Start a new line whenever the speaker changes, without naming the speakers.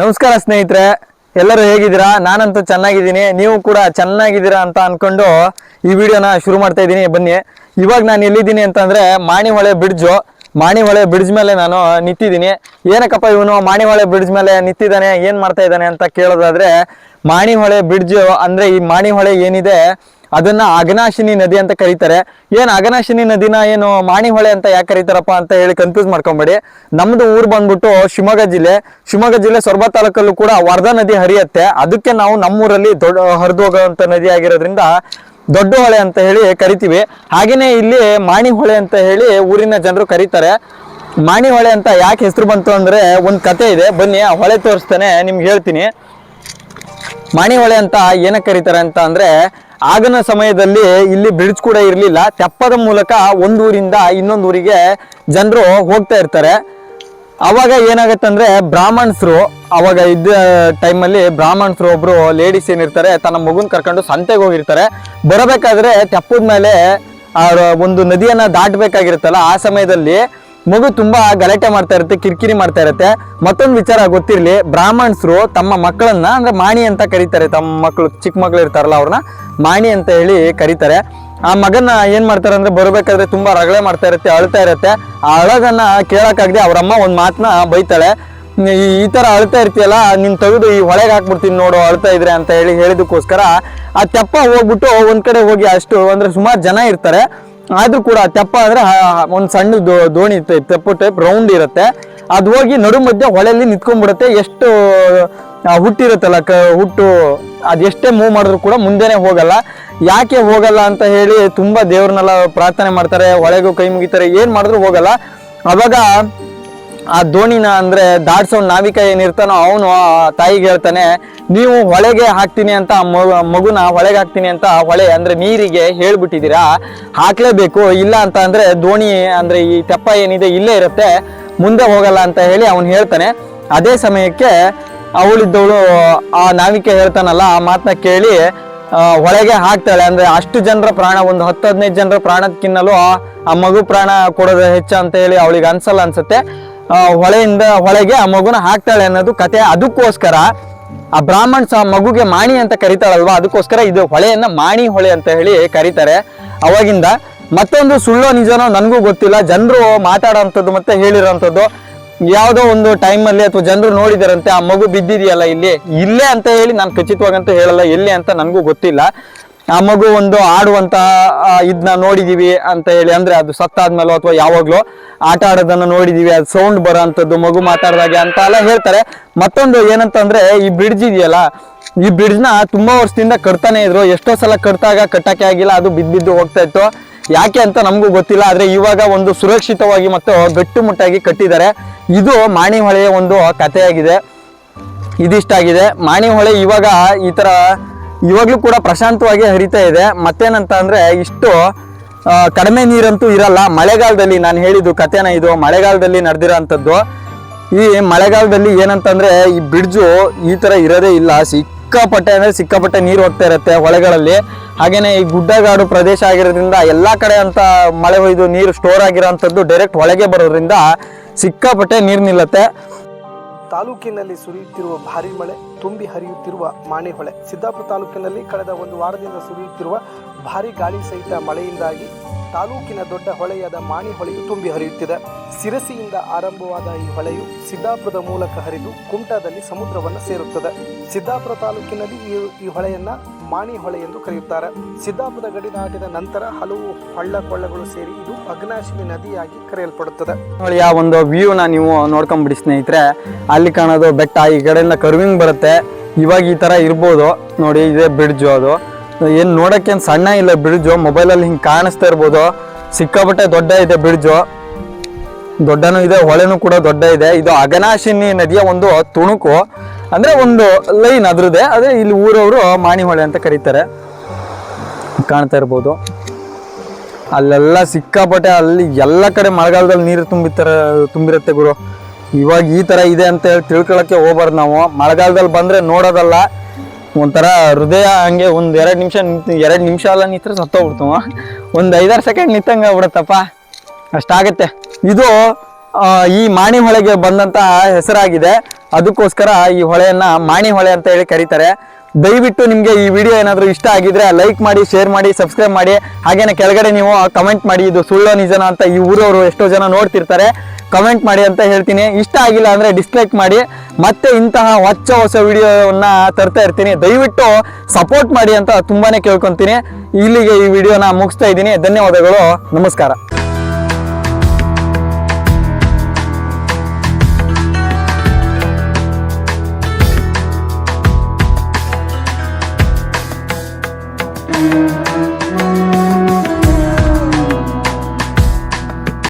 ನಮಸ್ಕಾರ ಸ್ನೇಹಿತರೆ, ಎಲ್ಲರೂ ಹೇಗಿದ್ದೀರಾ? ನಾನಂತೂ ಚೆನ್ನಾಗಿದ್ದೀನಿ. ನೀವು ಕೂಡ ಚೆನ್ನಾಗಿದ್ದೀರಾ ಅಂತ ಅಂದ್ಕೊಂಡು ಈ ವಿಡಿಯೋನ ಶುರು ಮಾಡ್ತಾ ಇದ್ದೀನಿ. ಬನ್ನಿ. ಇವಾಗ ನಾನು ಎಲ್ಲಿದ್ದೀನಿ ಅಂತಂದ್ರೆ ಮಾಣಿಹೊಳೆ ಬ್ರಿಡ್ಜು ಮಾಣಿಹೊಳೆ ಬ್ರಿಡ್ಜ್ ಮೇಲೆ ನಾನು ನಿಂತಿದ್ದೀನಿ. ಏನಕ್ಕಪ್ಪ ಇವನು ಮಾಣಿಹೊಳೆ ಬ್ರಿಡ್ಜ್ ಮೇಲೆ ನಿಂತಿದ್ದಾನೆ? ಏನು ಮಾಡ್ತಾ ಇದ್ದಾನೆ ಅಂತ ಕೇಳೋದಾದ್ರೆ, ಮಾಣಿಹೊಳೆ ಬ್ರಿಡ್ಜ್ ಅಂದರೆ ಈ ಮಾಣಿಹೊಳೆ ಏನಿದೆ? ಅದನ್ನ ಅಗನಾಶಿನಿ ನದಿ ಅಂತ ಕರೀತಾರೆ. ಏನ್ ಅಗನಾಶಿನಿ ನದಿನ ಏನು ಮಾಣಿಹೊಳೆ ಅಂತ ಯಾಕೆ ಕರೀತಾರಪ್ಪ ಅಂತ ಹೇಳಿ ಕನ್ಫ್ಯೂಸ್ ಮಾಡ್ಕೊಂಬೇಡಿ. ನಮ್ದು ಊರ್ ಬಂದ್ಬಿಟ್ಟು ಶಿವಮೊಗ್ಗ ಜಿಲ್ಲೆ. ಶಿವಮೊಗ್ಗ ಜಿಲ್ಲೆ ಸೊರಬ ತಾಲೂಕಲ್ಲೂ ಕೂಡ ವರ್ಧಾ ನದಿ ಹರಿಯತ್ತೆ. ಅದಕ್ಕೆ ನಾವು ನಮ್ಮೂರಲ್ಲಿ ದೊಡ್ಡ ಹರಿದು ಹೋಗುವಂತ ನದಿ ಆಗಿರೋದ್ರಿಂದ ದೊಡ್ಡ ಹೊಳೆ ಅಂತ ಹೇಳಿ ಕರಿತೀವಿ. ಹಾಗೇನೆ ಇಲ್ಲಿ ಮಾಣಿಹೊಳೆ ಅಂತ ಹೇಳಿ ಊರಿನ ಜನರು ಕರೀತಾರೆ. ಮಾಣಿಹೊಳೆ ಅಂತ ಯಾಕೆ ಹೆಸರು ಬಂತು ಅಂದ್ರೆ ಒಂದ್ ಕತೆ ಇದೆ. ಬನ್ನಿ, ಆ ಹೊಳೆ ತೋರಿಸ್ತಾನೆ, ನಿಮ್ಗೆ ಹೇಳ್ತೀನಿ. ಮಾಣಿಹೊಳೆ ಅಂತ ಏನಕ್ಕೆ ಕರೀತಾರೆ ಅಂತ ಅಂದ್ರೆ ಆಗಿನ ಸಮಯದಲ್ಲಿ ಇಲ್ಲಿ ಬ್ರಿಡ್ಜ್ ಕೂಡ ಇರಲಿಲ್ಲ. ತೆಪ್ಪದ ಮೂಲಕ ಒಂದೂರಿಂದ ಇನ್ನೊಂದು ಊರಿಗೆ ಜನರು ಹೋಗ್ತಾ ಇರ್ತಾರೆ. ಅವಾಗ ಏನಾಗತ್ತಂದ್ರೆ ಬ್ರಾಹ್ಮಣ್ಸರು, ಅವಾಗ ಇದ್ದ ಟೈಮಲ್ಲಿ ಬ್ರಾಹ್ಮಣ್ಸರು ಒಬ್ರು ಲೇಡೀಸ್ ಏನಿರ್ತಾರೆ, ತನ್ನ ಮಗುನ್ ಕರ್ಕೊಂಡು ಸಂತೆಗೆ ಹೋಗಿರ್ತಾರೆ. ಬರಬೇಕಾದ್ರೆ ತೆಪ್ಪದ ಮೇಲೆ ಒಂದು ನದಿಯನ್ನ ದಾಟಬೇಕಾಗಿರುತ್ತಲ್ಲ, ಆ ಸಮಯದಲ್ಲಿ ಮಗು ತುಂಬಾ ಗಲಾಟೆ ಮಾಡ್ತಾ ಇರುತ್ತೆ, ಕಿರಿಕಿರಿ ಮಾಡ್ತಾ ಇರುತ್ತೆ. ಮತ್ತೊಂದು ವಿಚಾರ ಗೊತ್ತಿರಲಿ, ಬ್ರಾಹ್ಮಣ್ಸರು ತಮ್ಮ ಮಕ್ಕಳನ್ನ ಅಂದ್ರೆ ಮಾಣಿ ಅಂತ ಕರೀತಾರೆ. ತಮ್ಮ ಮಕ್ಕಳು ಚಿಕ್ಕ ಮಕ್ಳು ಇರ್ತಾರಲ್ಲ ಅವ್ರನ್ನ, ಮಾಣಿ ಅಂತ ಹೇಳಿ ಕರೀತಾರೆ. ಆ ಮಗನ ಏನ್ ಮಾಡ್ತಾರೆ ಅಂದ್ರೆ ಬರಬೇಕಾದ್ರೆ ತುಂಬಾ ರಗಳೆ ಮಾಡ್ತಾ ಇರುತ್ತೆ, ಅಳ್ತಾ ಇರುತ್ತೆ. ಆ ಅಳಗನ್ನ ಕೇಳಕ್ಕಾಗದೆ ಅವ್ರಮ್ಮ ಒಂದ್ ಮಾತನ್ನ ಬೈತಾಳೆ. ಈ ತರ ಅಳ್ತಾ ಇರ್ತೀಯಲ್ಲ, ನಿನ್ ತೆಗೆದು ಈ ಹೊಳೆಗೆ ಹಾಕ್ಬಿಡ್ತೀನಿ ನೋಡು, ಅಳ್ತಾ ಇದ್ರೆ ಅಂತ ಹೇಳಿ ಹೇಳಿದಕ್ಕೋಸ್ಕರ ಆ ತೆಪ್ಪ ಹೋಗ್ಬಿಟ್ಟು ಒಂದ್ ಕಡೆ ಹೋಗಿ ಅಷ್ಟು ಅಂದ್ರೆ ಸುಮಾರು ಜನ ಇರ್ತಾರೆ. ಆದ್ರೂ ಕೂಡ ತೆಪ್ಪ ಅಂದ್ರೆ ಒಂದು ಸಣ್ಣ ದೋಣಿ ಟೈಪ್ ತೆಪ್ಪು ಟೈಪ್ ರೌಂಡ್ ಇರುತ್ತೆ. ಅದು ಹೋಗಿ ನಡು ಮಧ್ಯೆ ಹೊಳೆಯಲ್ಲಿ ನಿಂತ್ಕೊಂಡ್ಬಿಡುತ್ತೆ. ಎಷ್ಟು ಹುಟ್ಟಿರುತ್ತಲ್ಲ, ಕ, ಹುಟ್ಟು ಅದೆಷ್ಟೇ ಮೂವ್ ಮಾಡಿದ್ರು ಕೂಡ ಮುಂದೆನೇ ಹೋಗಲ್ಲ. ಯಾಕೆ ಹೋಗಲ್ಲ ಅಂತ ಹೇಳಿ ತುಂಬಾ ದೇವ್ರನ್ನೆಲ್ಲ ಪ್ರಾರ್ಥನೆ ಮಾಡ್ತಾರೆ. ಹೊಳೆಗೂ ಕೈ ಮುಗಿತಾರೆ. ಏನು ಮಾಡಿದ್ರು ಹೋಗಲ್ಲ. ಅವಾಗ ಆ ದೋಣಿನ ಅಂದ್ರೆ ದಾಡ್ಸೋ ನಾವಿಕ ಏನಿರ್ತಾನೋ ಅವನು ತಾಯಿಗೆ ಹೇಳ್ತಾನೆ ನೀವು ಹೊಳೆಗೆ ಹಾಕ್ತೀನಿ ಅಂತ ಆ ಮಗು- ಮಗುನ ಹೊಳೆಗೆ ಹಾಕ್ತೀನಿ ಅಂತ ಹೊಳೆ ಅಂದ್ರೆ ನೀರಿಗೆ ಹೇಳ್ಬಿಟ್ಟಿದ್ದೀರಾ? ಹಾಕ್ಲೇಬೇಕು ಇಲ್ಲ ಅಂತ ಅಂದ್ರೆ ದೋಣಿ ಅಂದ್ರೆ ಈ ತೆಪ್ಪ ಏನಿದೆ ಇಲ್ಲೇ ಇರುತ್ತೆ ಮುಂದೆ ಹೋಗಲ್ಲ ಅಂತ ಹೇಳಿ ಅವನು ಹೇಳ್ತಾನೆ. ಅದೇ ಸಮಯಕ್ಕೆ ಅವಳಿದ್ದವಳು ಆ ನಾವಿಕ ಹೇಳ್ತಾನಲ್ಲ ಆ ಮಾತನ್ನ ಕೇಳಿ ಆ, ಹೊಳೆಗೆ ಹಾಕ್ತಾಳೆ ಅಂದ್ರೆ ಅಷ್ಟು ಜನರ ಪ್ರಾಣ ಒಂದು ಹತ್ತು ಹದಿನೈದು ಜನರ ಪ್ರಾಣಕ್ಕಿನ್ನಲು ಆ- ಆ ಮಗು ಪ್ರಾಣ ಕೊಡೋದು ಹೆಚ್ಚು ಅಂತ ಹೇಳಿ ಅವಳಿಗೆ ಅನ್ಸಲ್ಲ ಅನ್ಸುತ್ತೆ. ಆ, ಹೊಳೆಯಿಂದ ಹೊಳೆಗೆ ಆ ಮಗುನ ಹಾಕ್ತಾಳೆ ಅನ್ನೋದು ಕತೆ. ಅದಕ್ಕೋಸ್ಕರ ಆ ಬ್ರಾಹ್ಮಣ್ ಸಹ ಮಗುಗೆ ಮಾಣಿ ಅಂತ ಕರಿತಾಳಲ್ವಾ? ಅದಕ್ಕೋಸ್ಕರ ಇದು ಹೊಳೆಯನ್ನ ಮಾಣಿ ಹೊಳೆ ಅಂತ ಹೇಳಿ ಕರೀತಾರೆ. ಅವಾಗಿಂದ ಮತ್ತೊಂದು ಸುಳ್ಳೋ ನಿಜನೋ ನನಗೂ ಗೊತ್ತಿಲ್ಲ. ಜನರು ಮಾತಾಡೋಂಥದ್ದು ಮತ್ತೆ ಹೇಳಿರೋಂಥದ್ದು. ಯಾವುದೋ ಒಂದು ಟೈಮಲ್ಲಿ ಅಥವಾ ಜನರು ನೋಡಿದಾರಂತೆ ಆ ಮಗು ಬಿದ್ದಿದೆಯಲ್ಲ ಇಲ್ಲಿ? ಇಲ್ಲೇ ಅಂತ ಹೇಳಿ ನಾನು ಖಚಿತವಾಗಂತೂ ಹೇಳಲ್ಲ. ಎಲ್ಲಿ ಅಂತ ನನಗೂ ಗೊತ್ತಿಲ್ಲ. ಆ ಮಗು ಒಂದು ಆಡುವಂತ ಇದನ್ನ ನೋಡಿದೀವಿ ಅಂತ ಹೇಳಿ, ಅಂದ್ರೆ ಅದು ಸತ್ತಾದ್ಮೇಲೆ ಅಥವಾ ಯಾವಾಗ್ಲೂ ಆಟ ಆಡೋದನ್ನ ನೋಡಿದೀವಿ, ಅದು ಸೌಂಡ್ ಬರೋ ಮಗು ಮಾತಾಡಿದಾಗೆ ಅಂತ ಎಲ್ಲ ಹೇಳ್ತಾರೆ. ಮತ್ತೊಂದು ಏನಂತಂದ್ರೆ, ಈ ಬ್ರಿಡ್ಜ್ ಇದೆಯಲ್ಲ, ಈ ಬ್ರಿಡ್ಜ್ನ ತುಂಬಾ ವರ್ಷದಿಂದ ಕಟ್ತಾನೆ ಇದ್ರು. ಎಷ್ಟೋ ಸಲ ಕಟ್ತಾಗ ಕಟ್ಟಕ್ಕೆ ಆಗಿಲ್ಲ, ಅದು ಬಿದ್ದು ಬಿದ್ದು ಹೋಗ್ತಾ ಇತ್ತು. ಯಾಕೆ ಅಂತ ನಮಗೂ ಗೊತ್ತಿಲ್ಲ, ಆದ್ರೆ ಇವಾಗ ಒಂದು ಸುರಕ್ಷಿತವಾಗಿ ಮತ್ತು ಗಟ್ಟುಮುಟ್ಟಾಗಿ ಕಟ್ಟಿದ್ದಾರೆ. ಇದು ಮಾಣಿಹೊಳೆಯ ಒಂದು ಕಥೆಯಾಗಿದೆ. ಇದಿಷ್ಟಾಗಿದೆ. ಮಾಣಿಹೊಳೆ ಇವಾಗ ಈ ತರ ಇವಾಗ್ಲೂ ಕೂಡ ಪ್ರಶಾಂತವಾಗಿ ಹರಿತಾ ಇದೆ. ಮತ್ತೇನಂತ ಅಂದ್ರೆ ಇಷ್ಟು ಕಡಿಮೆ ನೀರಂತೂ ಇರಲ್ಲ. ಮಳೆಗಾಲದಲ್ಲಿ ನಾನು ಹೇಳಿದ್ದು ಕಥೆನ ಇದು. ಮಳೆಗಾಲದಲ್ಲಿ ನಡೆದಿರೋ ಅಂಥದ್ದು ಈ ಮಳೆಗಾಲದಲ್ಲಿ ಏನಂತಂದರೆ ಈ ಬ್ರಿಡ್ಜು ಈ ತರ ಇರೋದೇ ಇಲ್ಲ. ಸಿಕ್ಕಾಪಟ್ಟೆ ಅಂದ್ರೆ ಸಿಕ್ಕಾಪಟ್ಟೆ ನೀರು ಹೋಗ್ತಾ ಇರುತ್ತೆ ಹೊಳೆಗಳಲ್ಲಿ. ಹಾಗೆಯೇ ಈ ಗುಡ್ಡಗಾಡು ಪ್ರದೇಶ ಆಗಿರೋದ್ರಿಂದ ಎಲ್ಲಾ ಕಡೆ ಅಂತ ಮಳೆ ಹೊಯ್ದು ನೀರು ಸ್ಟೋರ್ ಆಗಿರೋಂಥದ್ದು ಡೈರೆಕ್ಟ್ ಹೊಳೆಗೆ ಬರೋದ್ರಿಂದ ಸಿಕ್ಕಾಪಟ್ಟೆ ನೀರು ನಿಲ್ಲತ್ತೆ.
ತಾಲೂಕಿನಲ್ಲಿ ಸುರಿಯುತ್ತಿರುವ ಭಾರಿ ಮಳೆ, ತುಂಬಿ ಹರಿಯುತ್ತಿರುವ ಮಾಣೆಹೊಳೆ. ಸಿದ್ದಾಪುರ ತಾಲೂಕಿನಲ್ಲಿ ಕಳೆದ ಒಂದು ವಾರದಿಂದ ಸುರಿಯುತ್ತಿರುವ ಭಾರಿ ಗಾಳಿ ಸಹಿತ ಮಳೆಯಿಂದಾಗಿ ತಾಲೂಕಿನ ದೊಡ್ಡ ಹೊಳೆಯಾದ ಮಾಣಿ ಹೊಳೆಯು ತುಂಬಿ ಹರಿಯುತ್ತಿದೆ. ಸಿರಸಿಯಿಂದ ಆರಂಭವಾದ ಈ ಹೊಳೆಯು ಸಿದ್ದಾಪುರದ ಮೂಲಕ ಹರಿದು ಕುಮಟಾದಲ್ಲಿ ಸಮುದ್ರವನ್ನು ಸೇರುತ್ತದೆ. ಸಿದ್ದಾಪುರ ತಾಲೂಕಿನಲ್ಲಿ ಈ ಹೊಳೆಯನ್ನ ಮಾಣಿ ಹೊಳೆ ಎಂದು ಕರೆಯುತ್ತಾರೆ. ಸಿದ್ದಾಪುರದ ಗಡಿ ದಾಟಿದ ನಂತರ ಹಲವು ಹಳ್ಳ ಕೊಳ್ಳಗಳು ಸೇರಿ ಇದು ಅಗ್ನಾಶಿನಿ ನದಿಯಾಗಿ ಕರೆಯಲ್ಪಡುತ್ತದೆ.
ಹೊಳೆಯ ಒಂದು ವ್ಯೂನ ನೀವು ನೋಡ್ಕೊಂಡ್ಬಿಡಿ ಸ್ನೇಹಿತರೆ. ಅಲ್ಲಿ ಕಾಣೋದು ಬೆಟ್ಟ, ಈ ಕಡೆಯಿಂದ ಕರ್ವಿಂಗ್ ಬರುತ್ತೆ. ಇವಾಗ ಈ ತರ ಇರ್ಬೋದು. ನೋಡಿ, ಇದೇ ಬ್ರಿಡ್ಜು ಅದು. ಏನ್ ನೋಡಕ್ಕೆ ಸಣ್ಣ ಇಲ್ಲ ಬ್ರಿಡ್ಜು. ಮೊಬೈಲಲ್ಲಿ ಹಿಂಗೆ ಕಾಣಿಸ್ತಾ ಇರ್ಬೋದು. ಸಿಕ್ಕಾಪಟ್ಟೆ ದೊಡ್ಡ ಇದೆ ಬ್ರಿಡ್ಜು. ದೊಡ್ಡನೂ ಇದೆ, ಹೊಳೆನೂ ಕೂಡ ದೊಡ್ಡ ಇದೆ. ಇದು ಅಗನಾಶಿನಿ ನದಿಯ ಒಂದು ತುಣುಕು. ಅಂದ್ರೆ ಒಂದು ಲೈನ್ ಅದ್ರದ್ದೇ. ಅದೇ ಇಲ್ಲಿ ಊರವರು ಮಾಣಿಹೊಳೆ ಅಂತ ಕರೀತಾರೆ. ಕಾಣ್ತಾ ಇರ್ಬೋದು. ಅಲ್ಲೆಲ್ಲ ಸಿಕ್ಕಾಪಟ್ಟೆ ಅಲ್ಲಿ ಎಲ್ಲ ಕಡೆ ಮಳೆಗಾಲದಲ್ಲಿ ನೀರು ತುಂಬಿತರ ತುಂಬಿರುತ್ತೆ ಗುರು. ಇವಾಗ ಈ ತರ ಇದೆ ಅಂತ ಹೇಳಿ ತಿಳ್ಕೊಳಕ್ಕೆ ಹೋಗ್ಬಾರ್ದು ನಾವು. ಮಳೆಗಾಲದಲ್ಲಿ ಬಂದ್ರೆ ನೋಡೋದಲ್ಲ. ಒಂಥರ ಹೃದಯ ಹಂಗೆ ಒಂದು ಎರಡು ನಿಮಿಷ ನಿಂತು ಎರಡು ನಿಮಿಷ ಎಲ್ಲ ನಿಂತರೆ ಸತ್ತೋಗ್ಬಿಡ್ತು ಒಂದು ಐದಾರು ಸೆಕೆಂಡ್ ನಿಂತಂಗ ಆಗ್ಬಿಡತ್ತಪ್ಪ. ಅಷ್ಟಾಗತ್ತೆ. ಇದು ಈ ಮಾಣಿ ಹೊಳೆಗೆ ಬಂದಂತ ಹೆಸರಾಗಿದೆ. ಅದಕ್ಕೋಸ್ಕರ ಈ ಹೊಳೆಯನ್ನ ಮಾಣಿ ಹೊಳೆ ಅಂತ ಹೇಳಿ ಕರೀತಾರೆ. ದಯವಿಟ್ಟು ನಿಮಗೆ ಈ ವಿಡಿಯೋ ಏನಾದರೂ ಇಷ್ಟ ಆಗಿದ್ರೆ ಲೈಕ್ ಮಾಡಿ ಶೇರ್ ಮಾಡಿ ಸಬ್ಸ್ಕ್ರೈಬ್ ಮಾಡಿ. ಹಾಗೇನೆ ಕೆಳಗಡೆ ನೀವು ಕಮೆಂಟ್ ಮಾಡಿ, ಇದು ಸುಳ್ಳೋ ನಿಜನ ಅಂತ ಈ ಊರವರು ಎಷ್ಟೋ ಜನ ನೋಡ್ತಿರ್ತಾರೆ. ಕಮೆಂಟ್ ಮಾಡಿ ಅಂತ ಹೇಳ್ತೀನಿ. ಇಷ್ಟ ಆಗಿಲ್ಲ ಅಂದ್ರೆ ಡಿಸ್ಲೈಕ್ ಮಾಡಿ. ಮತ್ತೆ ಇಂತಹ ಹೊಚ್ಚ ಹೊಸ ವಿಡಿಯೋವನ್ನ ತರ್ತಾ ಇರ್ತೀನಿ. ದಯವಿಟ್ಟು ಸಪೋರ್ಟ್ ಮಾಡಿ ಅಂತ ತುಂಬಾನೇ ಕೇಳ್ಕೊಂತೀನಿ. ಇಲ್ಲಿಗೆ ಈ ವಿಡಿಯೋನ ಮುಗಿಸ್ತಾ ಇದ್ದೀನಿ. ಧನ್ಯವಾದಗಳು. ನಮಸ್ಕಾರ.